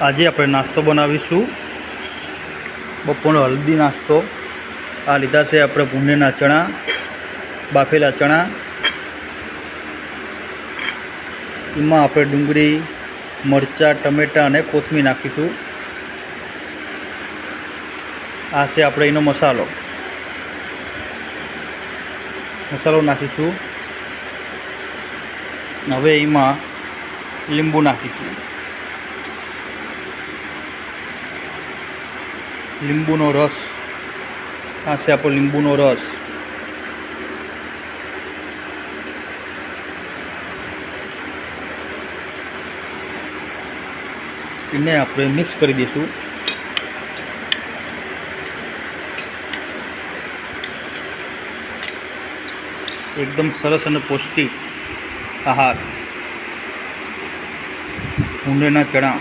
આજે આપણે નાસ્તો બનાવીશું. બપોરનો હલ્દી નાસ્તો. આ લીધા છે આપણે ભૂંડેના ચણા, બાફેલા ચણા. એમાં આપણે ડુંગળી, મરચાં, ટમેટાં અને કોથમીર નાખીશું. આ છે આપણે એનો મસાલો. મસાલો નાખીશું. હવે એમાં લીંબુ નાખીશું. લીંબુનો રસ. આ છે લીંબુનો રસ. એને આપણે મિક્સ કરી દઈશું. એકદમ સરસ અને પૌષ્ટિક આહાર. ઊંડેના ચણા.